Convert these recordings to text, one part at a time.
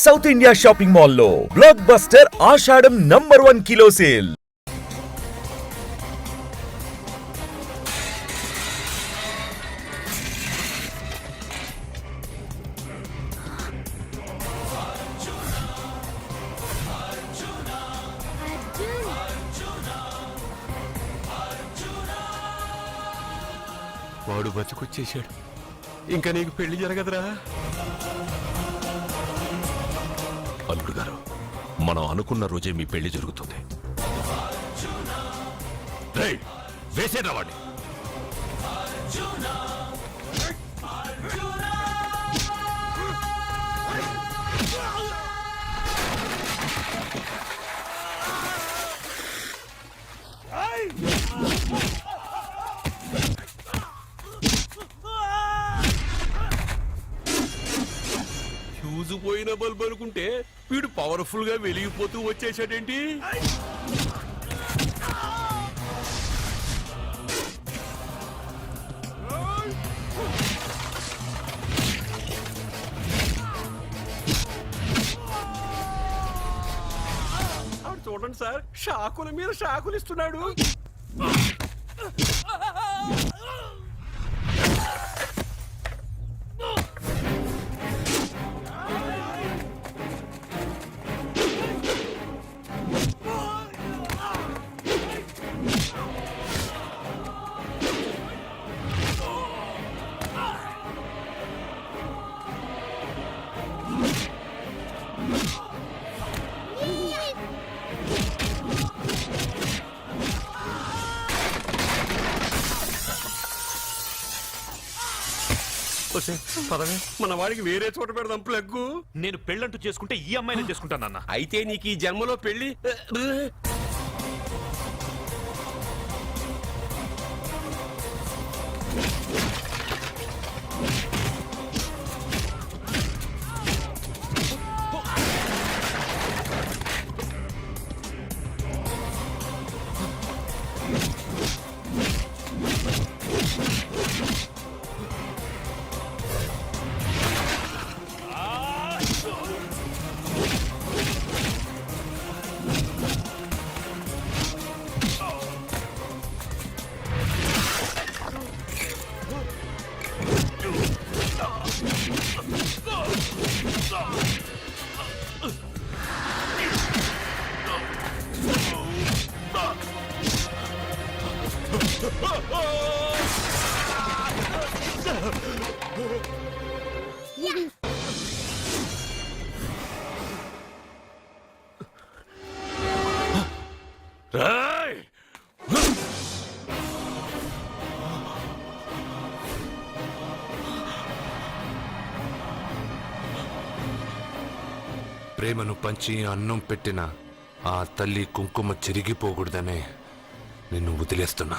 South India shopping మాల్లో blockbuster Ashadham number one kilo sale వాడు బతుకొచ్చేశాడు. ఇంకా నీకు పెళ్ళి జరగదురా? అల్లుడు గారు మనం అనుకున్న రోజే మీ పెళ్ళి జరుగుతుంది. వేసేటవాడిని పవర్ఫుల్గా వెలిగిపోతూ వచ్చేసాడేంటి చూడండి సార్ షాకుల మీద షాకులు ఇస్తున్నాడు పదవే మన వాడికి వేరే చోట పెడదాం ప్లగ్గు. నేను పెళ్ళంటూ చేసుకుంటే ఈ అమ్మాయిని చేసుకుంటానన్న అయితే నీకు ఈ జన్మలో పెళ్ళి ప్రేమను పంచి అన్నం పెట్టిన ఆ తల్లి కుంకుమ చెరిగిపోకూడదనే నిన్ను వదిలేస్తున్నా.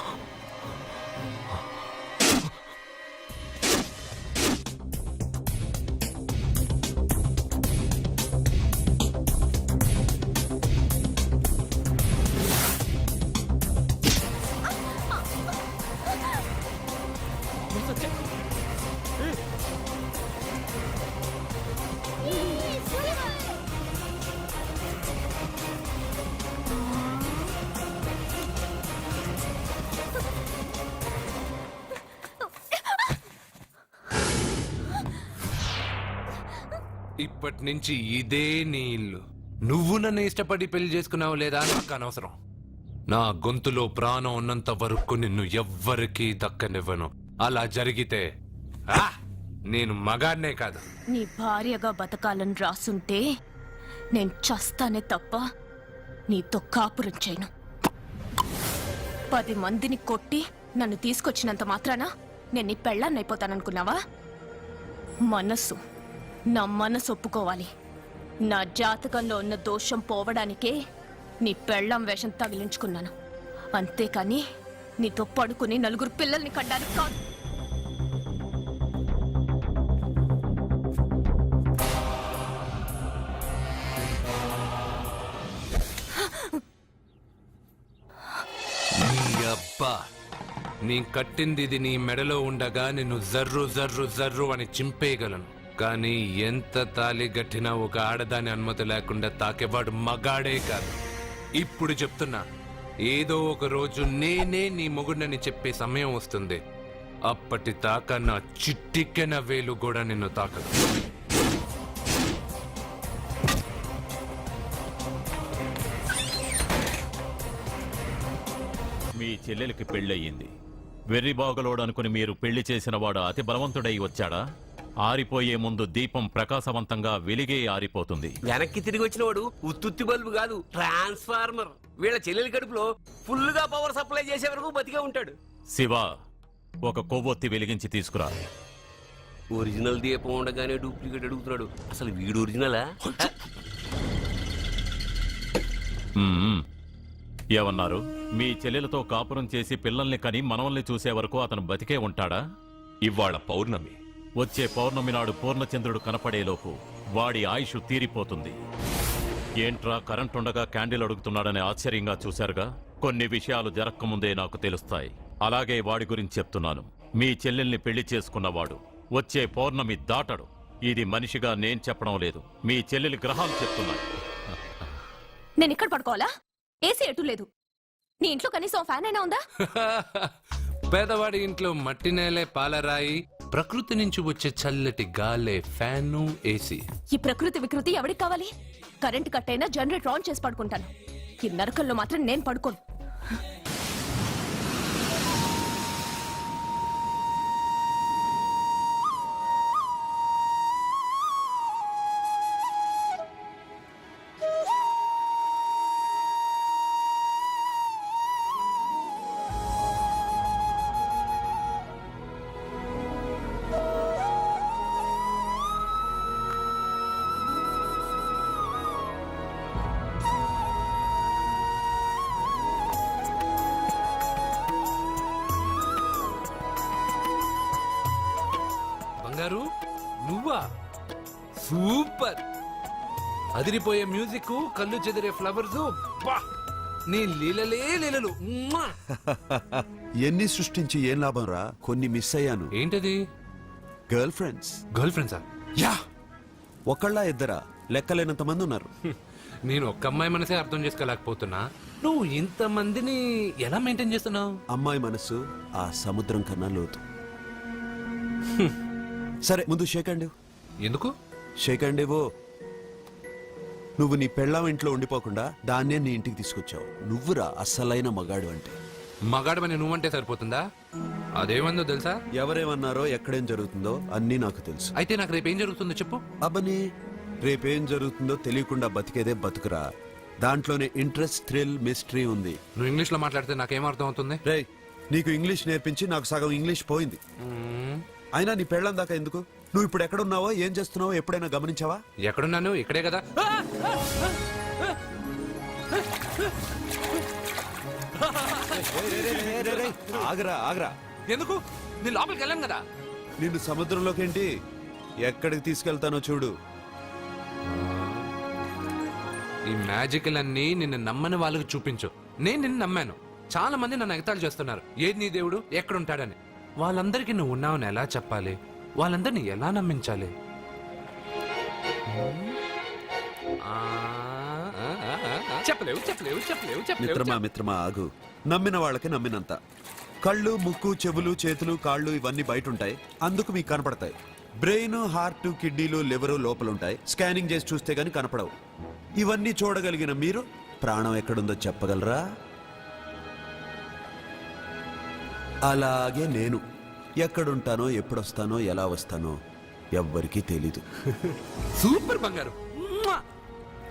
నుంచి ఇదే నీ ఇల్లు నువ్వు నన్ను ఇష్టపడి పెళ్ళి చేసుకున్నావు లేదా నాకు అనవసరం. నా గొంతులో ప్రాణం ఉన్నంత వరకు నిన్ను ఎవ్వరికీ దక్కనివ్వను. అలా జరిగితే ఆ! నేను మగాడ్నే కాదు. నీ భార్యగా బతకాలని రాసుంటే నేను చస్తానే తప్ప నీతో కాపురం చేయను. పది మందిని కొట్టి నన్ను తీసుకొచ్చినంత మాత్రాన నేను నీ పెళ్ళాన్నైపోతాననుకున్నావా? మనస్సు నా మనసు ఒప్పుకోవాలి. నా జాతకంలో ఉన్న దోషం పోవడానికే నీ పెళ్ళం వేషం తగిలించుకున్నాను. అంతేకాని నీతో పడుకుని నలుగురు పిల్లల్ని కడ్డానికి కాదు. నీ అబ్బా నీ కట్టింది ఇది నీ మెడలో ఉండగా నిన్ను జర్రు జర్రు జర్రు అని చింపేయగలను. కానీ ఎంత తాలి గట్టినా ఒక ఆడదాని అనుమతి లేకుండా తాకేవాడు మగాడే కాదు. ఇప్పుడు చెప్తున్నా ఏదో ఒక రోజు నేనే నీ మొగుడని చెప్పే సమయం వస్తుంది. అప్పటి తాక నా చిట్టిక్కన వేలు కూడా నిన్ను తాకదు. మీ చెల్లెలికి పెళ్ళయింది. వెర్రి బాగులోడు అనుకుని మీరు పెళ్ళి చేసిన వాడు అతి బలవంతుడై వచ్చాడా? ఆరిపోయే ముందు దీపం ప్రకాశవంతంగా వెలిగే ఆరిపోతుంది. వెనక్కి తిరిగి వచ్చిన వాడు ఉత్తుత్తి బల్బు కాదు ట్రాన్స్ఫార్మర్. వీళ్ళ చెల్లెలి కడుపులో ఫుల్గా పవర్ సప్లై చేసే వరకు బతికే ఉంటాడు. శివ ఒక కొవ్వొత్తి వెలిగించి తీసుకురా. ఒరిజినల్ దీపం ఉండగానే డూప్లికేట్ అడుగుతున్నాడు. అసలు వీడు ఒరిజినలా? మ్మ్. ఏమన్నారు? మీ చెల్లెలతో కాపురం చేసి పిల్లల్ని కని మనవల్ని చూసే వరకు అతను బతికే ఉంటాడా? ఇవాళ పౌర్ణమి. వచ్చే పౌర్ణమి నాడు పూర్ణచంద్రుడు కనపడేలోపు వాడి ఆయుష్ తీరిపోతుంది. ఏంట్రా కరెంట్ ఉండగా క్యాండిల్ అడుగుతున్నాడని ఆశ్చర్యంగా చూశారుగా? కొన్ని విషయాలు జరక్కముందే నాకు తెలుస్తాయి. అలాగే వాడి గురించి చెప్తున్నాను. మీ చెల్లెల్ని పెళ్ళి చేసుకున్నవాడు. వచ్చే పౌర్ణమి దాటడు. ఇది మనిషిగా నేను చెప్పడం లేదు. మీ చెల్లెలి గ్రహాలు చెప్తున్నాయి. నేను ఇక్కడ పడుకోవాలా? ఏసీ ఎటు లేదు. నీ ఇంట్లో కనీసం ఫ్యాన్ అయినా ఉందా? పేదవాడి ఇంట్లో మట్టి నేలే పాలరాయి. ప్రకృతి నుంచి వచ్చే చల్లటి గాలే ఫ్యాను ఏసీ. ఈ ప్రకృతి వికృతి ఎవరికి కావాలి? కరెంట్ కట్ అయినా జనరేటర్ ఆన్ చేసి పడుకుంటాను. ఈ నరకల్లో మాత్రం నేను పడుకోను. బంగారు నువ్వా? సూపర్. అదిరిపోయే మ్యూజిక్ కళ్ళు చెదిరే ఫ్లవర్స్ బా! నీ లీలలే లీలలు. మ్మా! ఎన్ని సృష్టించి ఏం లాభం రా? కొన్ని మిస్ అయ్యాను. ఏంటది? గర్ల్ ఫ్రెండ్స్ గర్ల్ ఫ్రెండ్సా యా! ఒకళ్ళ ఇద్దరా? లెక్కలేనంత మంది ఉన్నారు. నేను ఒక్క అమ్మాయి మనసే అర్థం చేసుకోలేకపోతున్నా. నువ్వు ఇంతమందిని ఎలా మెయింటైన్ చేస్తున్నావు? అమ్మాయి మనసు ఆ సముద్రం కన్నా లోతు. సరే. ముందు షేక్ అండి ఎందుకు? షేక్ అండి నువ్వు నీ పెళ్ళాం ఇంట్లో ఉండిపోకుండా దాన్నే నీ ఇంటికి తీసుకొచ్చావు. నువ్వురా అస్సలైన మగాడు అంటే. మగాడమని నువ్వంటే సరిపోతుందా? అదేమందో తెలుసా? ఎవరేమన్నారో ఎక్కడేం జరుగుతుందో అన్నీ నాకు తెలుసు. అయితే నాకు రేపు ఏం జరుగుతుందో చెప్పు. అబ్బని రేపేం జరుగుతుందో తెలియకుండా బతికేదే బతుకురా. దాంట్లోనే ఇంట్రెస్ట్ థ్రిల్ మిస్టరీ ఉంది. నువ్వు ఇంగ్లీష్లో మాట్లాడితే నాకేం అర్థం అవుతుంది? రేయ్ నీకు ఇంగ్లీష్ నేర్పించి నాకు సగం ఇంగ్లీష్ పోయింది. అయినా నీ పెళ్ళం దాకా ఎందుకు? నువ్వు ఇప్పుడు ఎక్కడున్నావో ఏం చేస్తున్నావో ఎప్పుడైనా గమనించావా? ఎక్కడున్నాను? ఇక్కడే కదా. ఆగరా ఆగరా. ఎందుకు? నేను లోపలికి వెళ్ళాను కదా. నిన్ను సముద్రంలోకేంటి ఎక్కడికి తీసుకెళ్తానో చూడు. ఈ మ్యాజికల్ అన్ని నిన్ను నమ్మని వాళ్ళకి చూపించు. నేను నిన్ను నమ్మాను. చాలా మంది నన్ను ఎగతాళి చేస్తున్నారు. ఏది నీ దేవుడు? ఎక్కడుంటాడని. వాళ్ళందరికీ నువ్వు ఉన్నావని ఎలా చెప్పాలి? వాళ్ళందరినీ ఎలా నమ్మించాలి? చెప్పలేవు చెప్పలేవు చెప్పలేవు చెప్పలేవు మిత్రమా మిత్రమా ఆగు. నమ్మిన వాళ్ళకి నమ్మినంత. కళ్ళు ముక్కు చెవులు చేతులు కాళ్ళు ఇవన్నీ బయట ఉంటాయి అందుకు మీకు కనపడతాయి. బ్రెయిన్ హార్ట్ కిడ్నీలు లివరు లోపలుంటాయి. స్కానింగ్ చేసి చూస్తే గానీ కనపడవు. ఇవన్నీ చూడగలిగిన మీరు ప్రాణం ఎక్కడుందో చెప్పగలరా? అలాగే నేను. ఎక్కడుంటానో ఎప్పుడొస్తానో ఎలా వస్తానో ఎవ్వరికీ తెలీదు. సూపర్ బంగారు!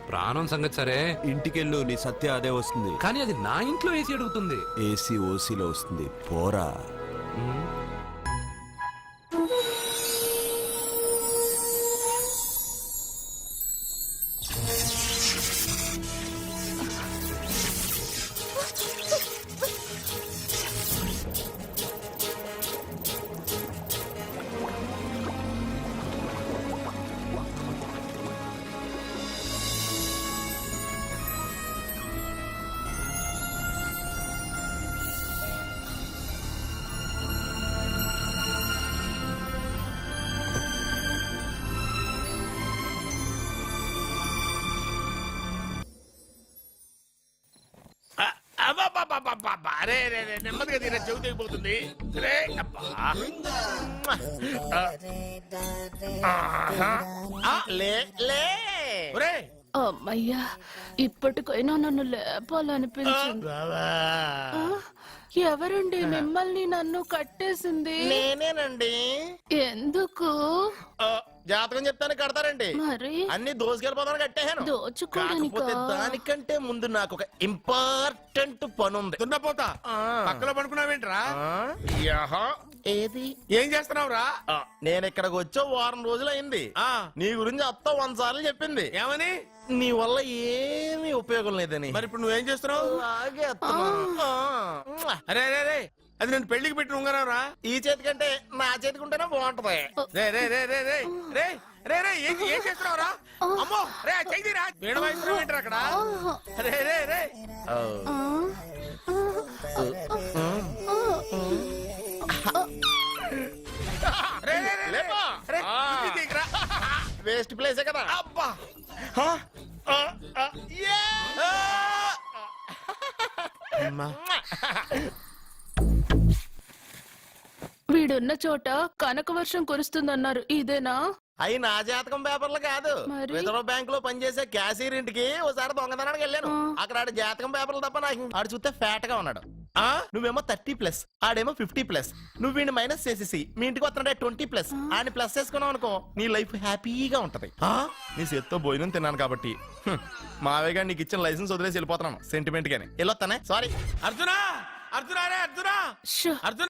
ప్రాణం సంగతి సరే. ఇంటికెళ్ళు నీ సత్య అదే వస్తుంది. కానీ అది నా ఇంట్లో వేసి అడుగుతుంది. ఏసీ ఓసీలో వస్తుంది. పోరా. అబ్బా రే రే రే నెమ్మదిగా తీరా చెవి తెగిపోతుంది రే అబ్బా. ఆహా. ఆ, లే లే. ఒరే. అమ్మయ్యా ఇప్పటికైనా నన్ను లేపాలనిపించింది. బావా ఆ, ఎవరండి మిమ్మల్ని నన్ను కట్టేసింది? నేనేనండి. ఎందుకు? ఆ, జాతకం చెప్తాను కడతారండి. మరి? అన్ని దోసుకెళ్ళిపోతాను కట్టేహాను దోచుకోవడానికా? కాకపోతే దానికంటే ముందు నాకు ఒక ఇంపార్టెంట్ పని ఉంది దున్నపోతా పక్కలో పడుకున్నావేంట్రా? ఏది? ఏం చేస్తున్నావురా? నేను ఇక్కడికి వచ్చే వారం రోజులు అయింది నీ గురించి అత్త వంద సార్లు చెప్పింది. ఏమని? నీ వల్ల ఏమీ ఉపయోగం లేదని. మరి ఇప్పుడు నువ్వేం చేస్తున్నావు? అలాగే అరే అరే రే అది నేను పెళ్ళికి పెట్టిన ఉంగరం రా ఈ చేతి కంటే నా చేతికి ఉంటేనే బాగుంటది రే రే రే రే రే రే రే రే ఏం ఏం చేస్తున్నావు రా అమ్మో రే చెయ్యిరా వీణ వాయిస్తున్నావు ఏంట్రా అక్కడ రే రే రే రే రే రే వేస్ట్ ప్లేసే కదా అబ్బా వీడున్న చోట కనక వర్షం కురుస్తుందన్నారు. ఇదేనా? అయి నా జాతకం పేపర్లు కాదు. మరి? రిజర్వ్ బ్యాంక్లో పనిచేసే క్యాషియర్ ఇంటికి ఒకసారి దొంగతనానికి వెళ్ళాను. అక్కడ ఆడి జాతకం పేపర్లు తప్ప నాకు ఆడు చూస్తే ఫ్యాట్గా ఉన్నాడు. ఆ? నువ్వేమో థర్టీ ప్లస్ ఆడేమో ఫిఫ్టీ ప్లస్ నువ్వు వీడిని మైనస్ చేసేసి మీ ఇంటికి వస్తున్నాడే ట్వంటీ ప్లస్ ఆయన ప్లస్ చేసుకున్నావు అనుకో నీ లైఫ్ హ్యాపీగా ఉంటది. ఆ? నీ చేత్తో భోజనం తిన్నాను కాబట్టి హ్మ్. మావయ్య గారు నీకు ఇచ్చిన లైసెన్స్ వదిలేసి వెళ్ళిపోతున్నాను సెంటిమెంట్ గానే. వెళ్ళొస్తానే? సారీ అర్జునా! అర్జునా రే అర్జునా! షో, అర్జున్!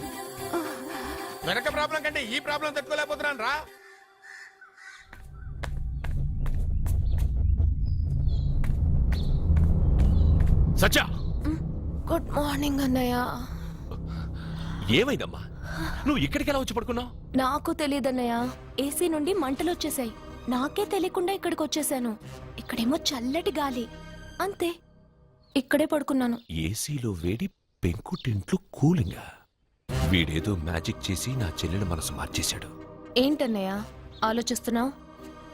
వెనక ప్రాబ్లం కంటే ఈ ప్రాబ్లం తట్టుకోలేకపోతున్నాను రా. సత్య! గుడ్ మార్నింగ్ అన్నయ్య. ఏమైందమ్మా? నువ్వు ఇక్కడికి ఎలా వచ్చి పడుకున్నావు? నాకు తెలియదన్నయ్య ఏసీ నుండి మంటలు వచ్చేసాయి నాకే తెలియకుండా ఇక్కడికి వచ్చేసాను ఇక్కడేమో చల్లటి గాలి. అంతే. ఇక్కడే పడుకున్నాను. ఏసీలో వేడి పెంకుటింట్లో కూలింగా. వీడేదో మ్యాజిక్ చేసి నా చెల్లెల మనసు మార్చేశాడు. ఏంటన్నయ్య? ఆలోచిస్తున్నావు?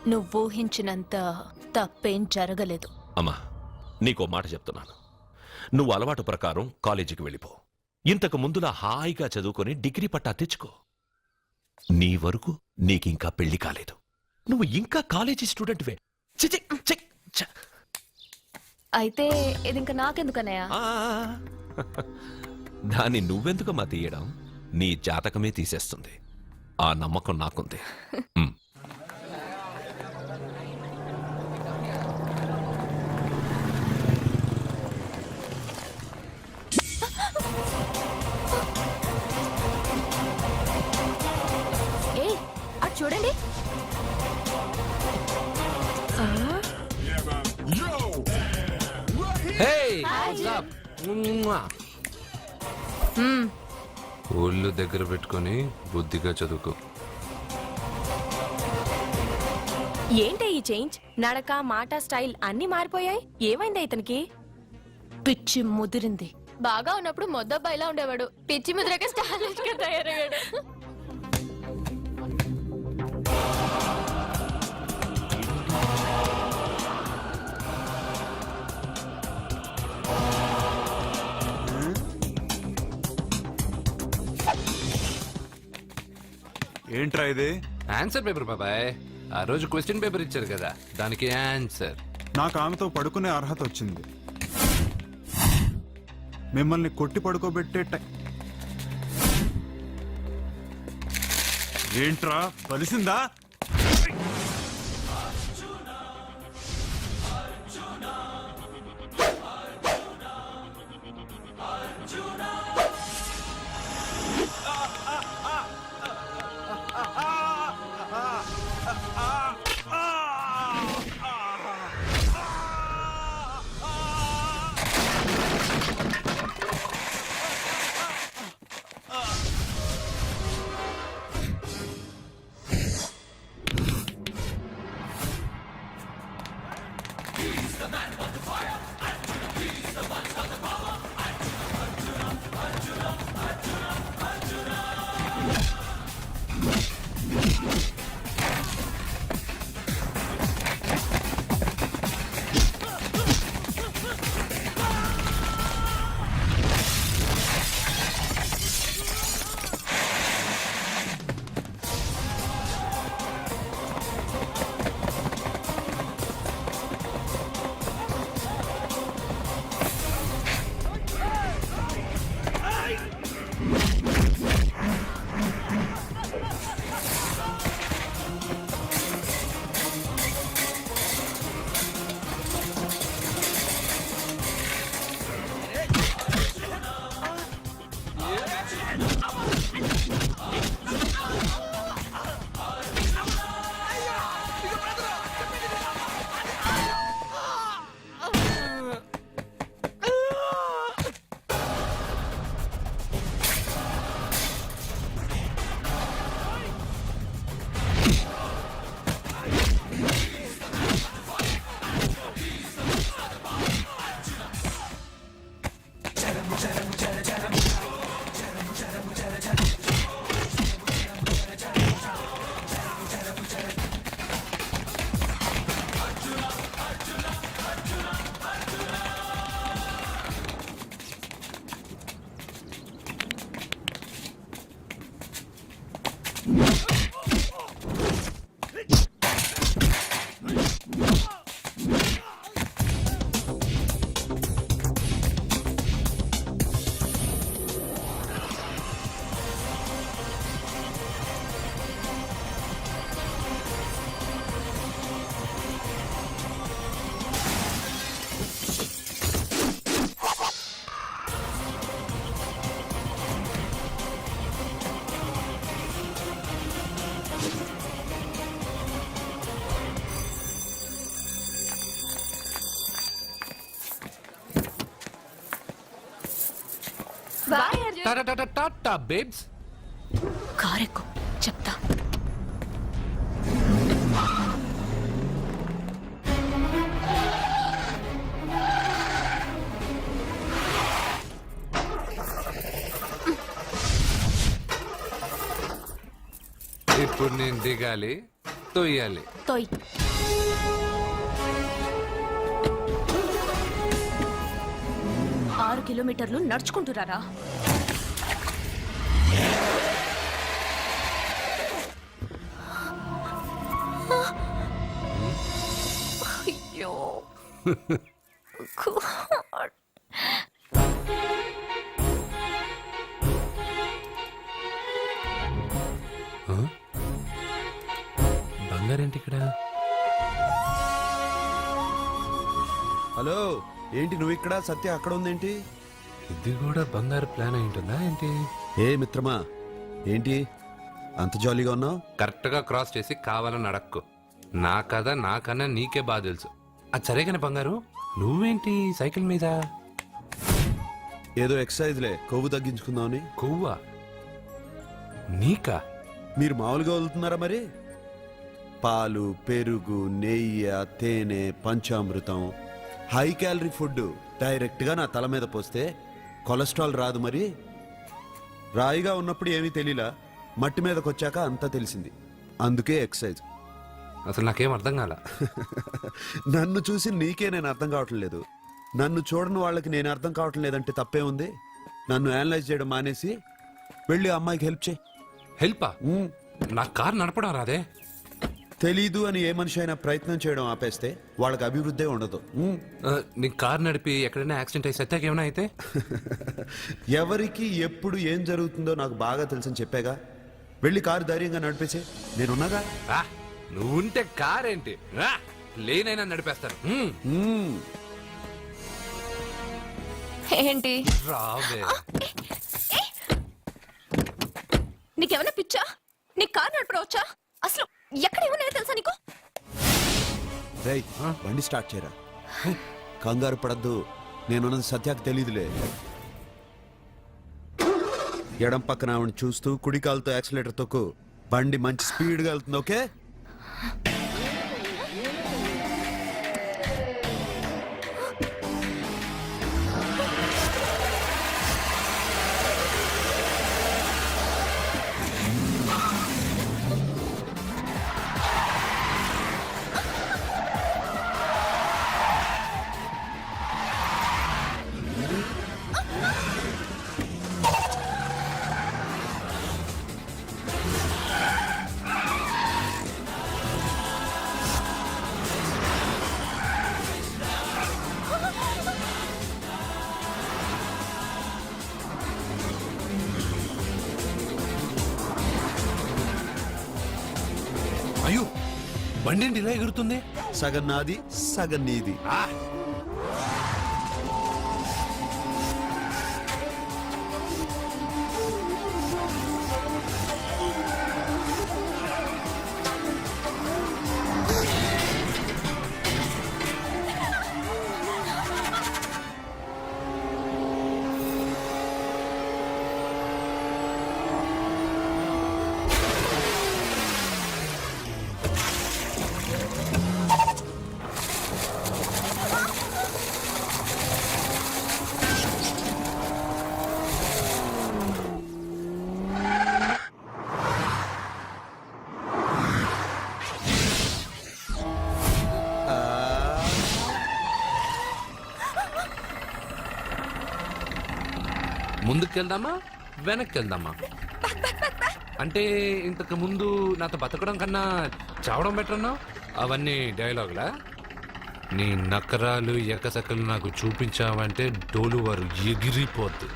నువ్వు ఊహించినంత తప్పేం జరగలేదు. అమ్మా నీకో మాట చెప్తున్నాను. నువ్వు అలవాటు ప్రకారం కాలేజీకి వెళ్ళిపో. ఇంతకు ముందులా హాయిగా చదువుకొని డిగ్రీ పట్టా తెచ్చుకో. నీ వరకు నీకింకా పెళ్ళి కాలేదు. నువ్వు ఇంకా కాలేజీ స్టూడెంట్వే. చి, చి, చి, ఛ. అయితే ఇది ఇంకా నాకెందుకన్నయ్య? ఆ, దాన్ని నువ్వెందుకమ్మా తీయడం? నీ జాతకమే తీసేస్తుంది. ఆ నమ్మకం నాకుంది. ఉమ్. ఏ అటు చూడండి. హే ఒళ్ళు దగ్గర పెట్టుకొని బుద్ధిగా చదువుకో. ఏంటే ఈ చేంజ్? నడక మాట స్టైల్ అన్ని మారిపోయాయి. ఏమైంది ఇతనికి? పిచ్చి ముదిరింది. బాగా ఉన్నప్పుడు మొద్దబ్బాయిలా ఉండేవాడు. పిచ్చి ముద్రకే స్టాలిష్గా తయారయ్యాడు. ఏంట్రా ఇది? ఆన్సర్ పేపర్ బాబాయ్. ఆ రోజు క్వశ్చన్ పేపర్ ఇచ్చారు కదా దానికి ఆన్సర్ నాకు ఆమెతో పడుకునే అర్హత వచ్చింది. మిమ్మల్ని కొట్టి పడుకోబెట్టే టై ఏంట్రా బలిసిందా? టాటా బేబ్స్. కారెక్కు చెప్తా. ఇప్పుడు నేను దిగాలి తొయ్యాలి. తోయ్. ఆరు కిలోమీటర్లు నడుచుకుంటురారా అయ్యో. బంగారేంటి ఇక్కడ? హలో ఏంటి నువ్వు ఇక్కడ? సత్య అక్కడ ఉందేంటి? ఇది కూడా బంగారు ప్లాన్ అయి ఉంటుందా ఏంటి? ఏ మిత్రమా? ఏంటి? అంత జాలీగా ఉన్నావు? కరెక్ట్గా క్రాస్ చేసి కావాలని అడక్కు. నా కథ నాకన్నా నీకే బాగా తెలుసు. అది సరే కానీ బంగారు నువ్వేంటి సైకిల్ మీద? ఏదో ఎక్సర్సైజ్లే కొవ్వు తగ్గించుకుందామని. కొవ్వా? నీకా? మీరు మామూలుగా వదులుతున్నారా మరి? పాలు పెరుగు నెయ్యి తేనె పంచామృతం హై క్యాలరీ ఫుడ్ డైరెక్ట్గా నా తల మీద పోస్తే కొలెస్ట్రాల్ రాదు మరి. రాయిగా ఉన్నప్పుడు ఏమీ తెలియలా మట్టి మీదకి వచ్చాక అంతా తెలిసింది. అందుకే ఎక్సర్సైజ్ అసలు నాకేం అర్థం కాల? నన్ను చూసి నీకే నేను అర్థం కావట్లేదు నన్ను చూడని వాళ్ళకి నేను అర్థం కావటం లేదంటే తప్పే ఉంది. నన్ను అనలైజ్ చేయడం మానేసి వెళ్ళి అమ్మాయికి హెల్ప్ చేయి. హెల్పా. నా కార్ నడపడం రాదే? తెలీదు అని ఏ మనిషి అయినా ప్రయత్నం చేయడం ఆపేస్తే వాళ్ళకి అభివృద్ధి ఉండదు. ఉమ్. ఆ, నీ కార్ నడిపి ఎక్కడైనా యాక్సిడెంట్ అయి సత్యాకి ఏమైనా అయితే? ఎవరికి ఎప్పుడు ఏం జరుగుతుందో నాకు బాగా తెలుసని చెప్పాగా. వెళ్ళి కారు ధైర్యంగా నడిపేసే. నేనున్నాగా? రా, నువ్వుంటే కార్ ఏంటి లేనైనా నడిపేస్తాను. ఏంటి? రావే. నీకేమైనా పిచ్చా? నీ కారు నడపడవచ్చా అసలు ఎక్కడ ఏమన్నా తెలుసా నీకు? రేయ్ బండి స్టార్ట్ చేయరా. కంగారు పడద్దు. నేనున్నది సత్యాకి తెలీదులే. ఎడం పక్కన ఆవిడ చూస్తూ కుడి కాలుతో యాక్సిలేటర్ తొక్కు. బండి మంచి స్పీడ్గా వెళ్తుంది ఓకే? బండి ఇలా ఎగురుతుంది? సగం నాది సగం నీది. ముందుకెళ్దామా? వెనక్కి వెళ్దామా అంటే ఇంతకు ముందు నాతో బతకడం కన్నా చావడం బెటర్ అన్నావు అవన్నీ డైలాగులా నీ నకరాలు ఎకసకలు నాకు చూపించావంటే డోలు వారు ఎగిరిపోద్దు.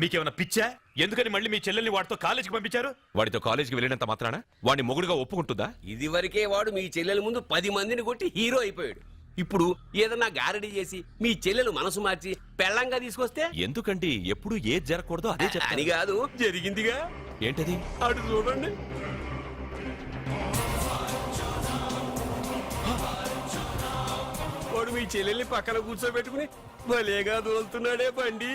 మీకేమైనా పిచ్చా? ఎందుకని మళ్ళీ మీ చెల్లెల్ని వాడితో కాలేజీకి పంపించారు? వాడితో కాలేజీకి వెళ్ళినంత మాత్రాన వాడిని మొగుడుగా ఒప్పుకుంటుందా? ఇదివరకే వాడు మీ చెల్లెల ముందు పది మందిని కొట్టి హీరో అయిపోయాడు. ఇప్పుడు ఏదన్నా గారడీ చేసి మీ చెల్లెలు మనసు మార్చి పెళ్ళంగా తీసుకొస్తే? ఎందుకండి? ఎప్పుడు ఏది జరగకూడదో అదే అని కాదు. జరిగిందిగా? ఏంటది? అటు చూడండి. వాడు మీ చెల్లెల్ని పక్కన కూర్చోబెట్టుకుని భలేగా దోలుతున్నాడే బండి.